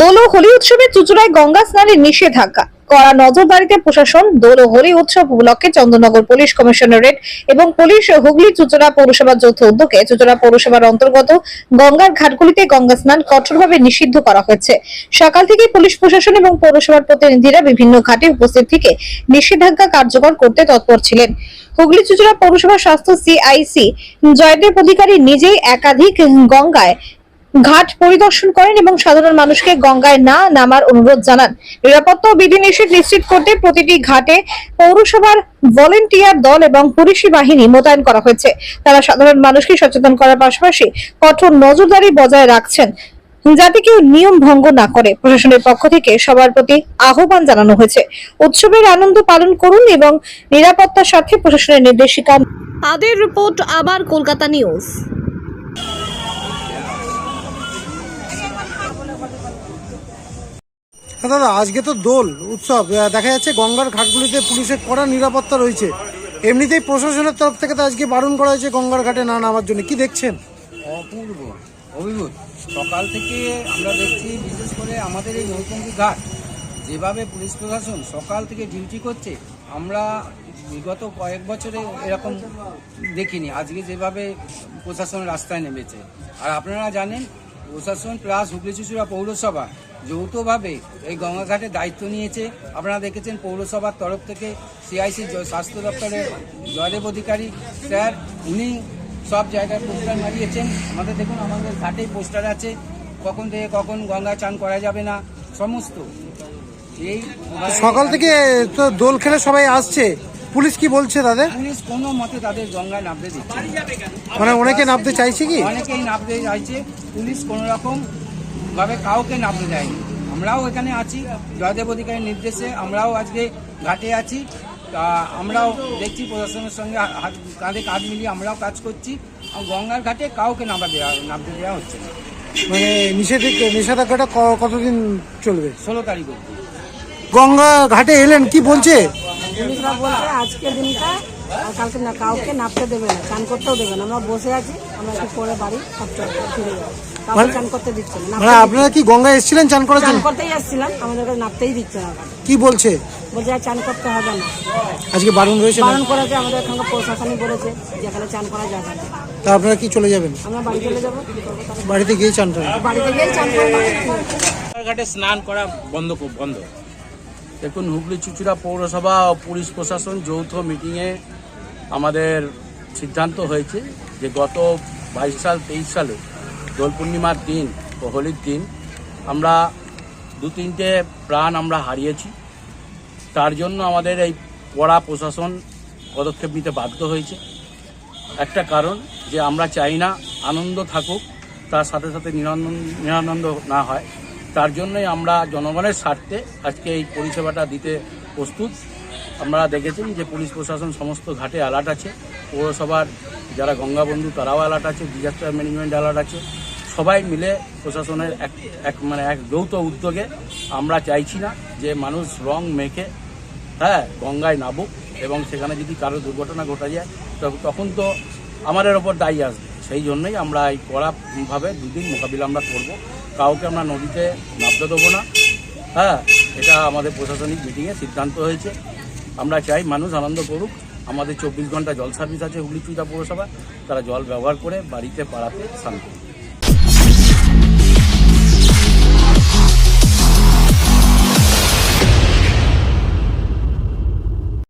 দোল হোলি উৎসবে চুচুড়ায় গঙ্গা স্নানের নিষেধাজ্ঞা। কড়া নজরদারিতে প্রশাসন দোল হোলি উৎসব উপলক্ষে চন্দ্রনগর পুলিশ কমিশনারেট এবং পুলিশ হুগলি চুচুড়া পৌরসভার যৌথ উদ্যোগে চুচুড়া পৌরসভার অন্তর্গত গঙ্গার ঘাটগুলিতে গঙ্গা স্নান কঠোরভাবে নিষিদ্ধ করা হয়েছে। সকাল থেকে পুলিশ প্রশাসন এবং পৌরসভার প্রতিনিধিরা বিভিন্ন ঘাটে উপস্থিত থেকে নিষেধাজ্ঞা কার্যকর করতে তৎপর ছিলেন। হুগলি চুচুড়া পৌরসভা স্বাস্থ্য সিআইসি জয়দেব অধিকারী নিজেই একাধিক গঙ্গায় ঘাট পরিদর্শন করেন এবং সাধারণ মানুষকে গঙ্গায় না নামার অনুরোধ জানান। নিরাপত্তা ও বিধিনিষেধ নিশ্চিত করতে প্রতিটি ঘাটে পৌরসভার ভলেন্টিয়ার দল এবং পুলিশি বাহিনী মোতায়েন করা হয়েছে। তারা সাধারণ মানুষকে সচেতন করার পাশাপাশি কঠোর নজরদারি বজায় রাখছেন। যাতে কেউ নিয়ম ভঙ্গ না করে প্রশাসনের পক্ষ থেকে সবার প্রতি আহ্বান জানানো হয়েছে। উৎসবের আনন্দ পালন করুন এবং নিরাপত্তার সাথে প্রশাসনের নির্দেশিকা আদের রিপোর্ট, আবার কলকাতা নিউজ। দাদা, আজকে তো দোল, উৎসব। দেখা যাচ্ছে গঙ্গার ঘাটগুলিতে পুলিশের কড়া নিরাপত্তা রয়েছে। এমনিতেই প্রশাসনের তরফ থেকে তো আজকে বারণ করা হয়েছে গঙ্গার ঘাটে না নামার জন্য। কি দেখছেন? অপূর্ব, অভিভূত। সকাল থেকে আমরা দেখছি, বিশেষ করে আমাদের এই নৈকঙ্কি ঘাট, যেভাবে পুলিশ প্রশাসন সকাল থেকে ডিউটি করছে, আমরা বিগত কয়েক বছরে এরকম দেখিনি। আজকে যেভাবে প্রশাসন রাস্তায় নেমেছে। আর আপনারা জানেন, প্রশাসন প্লাস হুগলি চুচুড়া পৌরসভা যৌথভাবে এই গঙ্গাঘাটে দায়িত্ব নিয়েছে। আপনারা দেখেছেন পৌরসভার তরফ থেকে সিআইসি স্বাস্থ্য দপ্তরের জয়দেব অধিকারী স্যার উনি সব জায়গায় পোস্টার মারিয়েছেন। আমাদের দেখুন আমাদের ঘাটেই পোস্টার আছে। কখন থেকে কখন গঙ্গা চান করা যাবে না সমস্ত এই সকাল থেকে তো দোল খেলে সবাই আসছে। পুলিশ কি বলছে তাদের? পুলিশ কোনো মতে তাদের গঙ্গায় নামতে দিচ্ছে। মানে অনেকে নামতে চাইছে কি? অনেকেই নামতে চাইছে। পুলিশ কোনো রকম ভাবে কাউকে নামতে দেয়নি আমরাও এখানে আছি জয়দেব অধিকারীর নির্দেশে আমরাও আজকে ঘাটে আছি। তা আমরাও দেখছি প্রশাসনের সঙ্গে হাত কাঁধে কাঁধ মিলিয়ে আমরাও কাজ করছি। আর গঙ্গার ঘাটে কাউকে নামা দেওয়া নামতে দেওয়া হচ্ছে না। মানে নিষেধাজ্ঞা নিষেধাজ্ঞাটা ক- কতদিন চলবে? ষোলো তারিখ অবধি। গঙ্গা ঘাটে এলেন কি বলছে? পুলিশরা বলছে আজকের দিনটা আর কালকে না কাউকে নাপতে দেবে না চান করতেও দেবে না। আমরা বসে আছি আমরা একটু পরে বাড়ি সব ফিরে যাব। চান করতে দিচ্ছে না। মানে আপনারা কি গঙ্গায় এসেছিলেন চান করার চান জন্য? করতেই আসছিলাম আমাদেরকে নাপতেই দিচ্ছে না। ওখানে। কি বলছে? বলছে আর চান করতে হবে না। আজকে বারণ রয়েছে না? বারণ করেছে আমাদের এখানকার প্রশাসনই বলেছে যেখানে চান করা যাবে না। তা আপনারা কি চলে যাবেন? আমরা বাড়ি চলে যাব। বাড়িতে গিয়ে চান করেন। বাড়িতে গিয়েই চান করব। ঘাটে স্নান করা বন্ধ কর- বন্ধ। দেখুন হুগলি চুচুড়া পৌরসভা ও পুলিশ প্রশাসন যৌথ মিটিংয়ে আমাদের সিদ্ধান্ত হয়েছে যে গত বাইশ সাল তেইশ সালে দোল পূর্ণিমার দিন ও হোলির দিন, আমরা দু তিনটে প্রাণ আমরা হারিয়েছি। তার জন্য আমাদের এই কড়া প্রশাসন পদক্ষেপ নিতে বাধ্য হয়েছে। একটা কারণ যে আমরা চাই না আনন্দ থাকুক, তার সাথে সাথে নিরানন্দ না হয়। তার জন্যই আমরা জনগণের স্বার্থে আজকে এই পরিষেবাটা দিতে প্রস্তুত। আপনারা দেখেছেন যে পুলিশ প্রশাসন সমস্ত ঘাটে অ্যালার্ট আছে। পৌরসভার যারা গঙ্গা বন্ধু, তারাও অ্যালার্ট আছে। ডিজাস্টার ম্যানেজমেন্ট অ্যালার্ট আছে। সবাই মিলে প্রশাসনের এক এক মানে এক যৌথ উদ্যোগে আমরা চাইছি না যে মানুষ রং মেখে হ্যাঁ গঙ্গায় নামুক এবং সেখানে যদি কারও দুর্ঘটনা ঘটা যায় তখন তো আমাদের ওপর দায়ী আসবে। সেই জন্যই আমরা এই কড়াভাবে দুদিন মোকাবিলা আমরা করব। কাউকে আমরা নদীতে নামতে দেবো না। হ্যাঁ এটা আমাদের প্রশাসনিক মিটিংয়ে সিদ্ধান্ত হয়েছে। আমরা চাই মানুষ আনন্দ করুক। আমাদের চব্বিশ ঘণ্টা জল সার্ভিস আছে হুগলি চুইতা পৌরসভা তারা জল ব্যবহার করে বাড়িতে পাড়াতে স্নান করুক